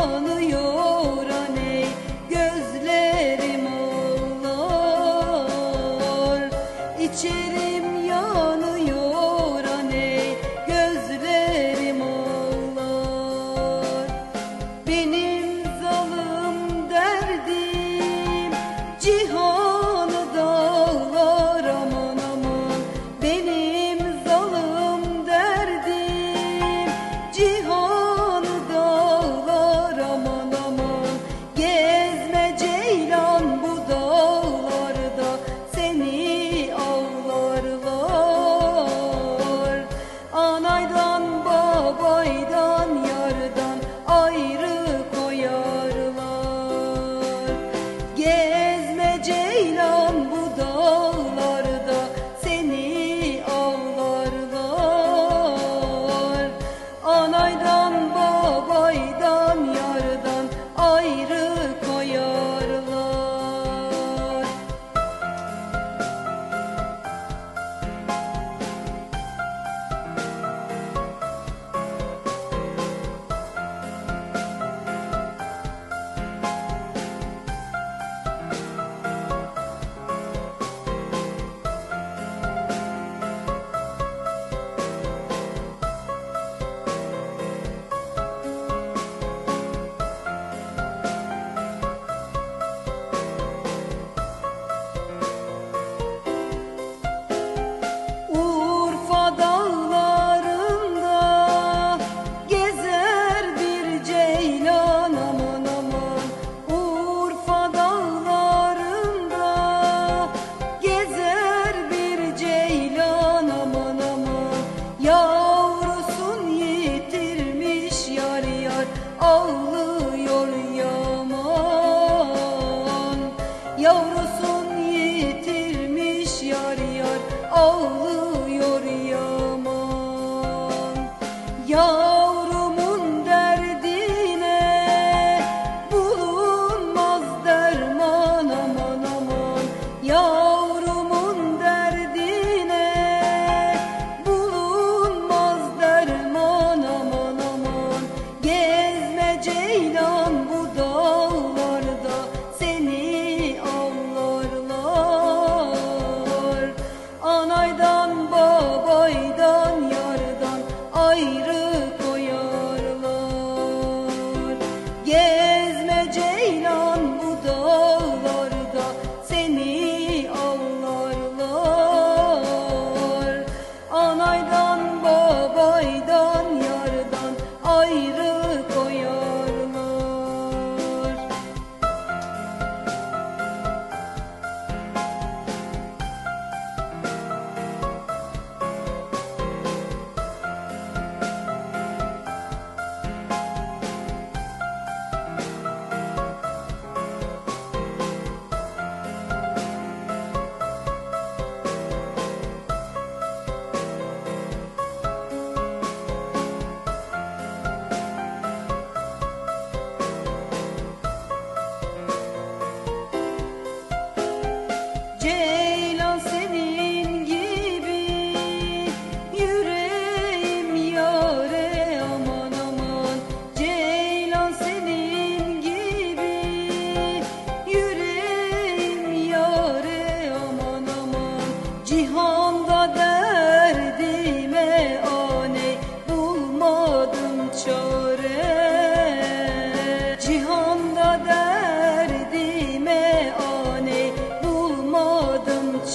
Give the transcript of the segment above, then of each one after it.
yanıyor Yo!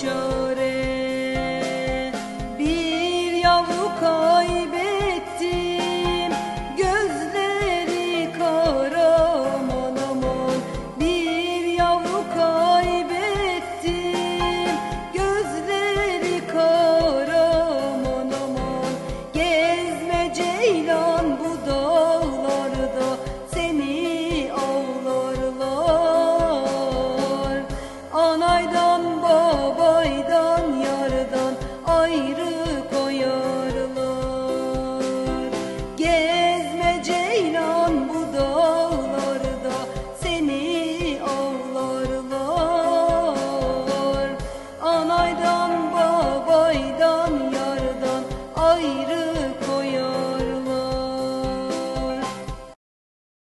çare. Bir yavru kaybettim Gözleri kara aman. Aman Bir yavru kaybettim Gözleri kara aman aman. Gezme Ceylan.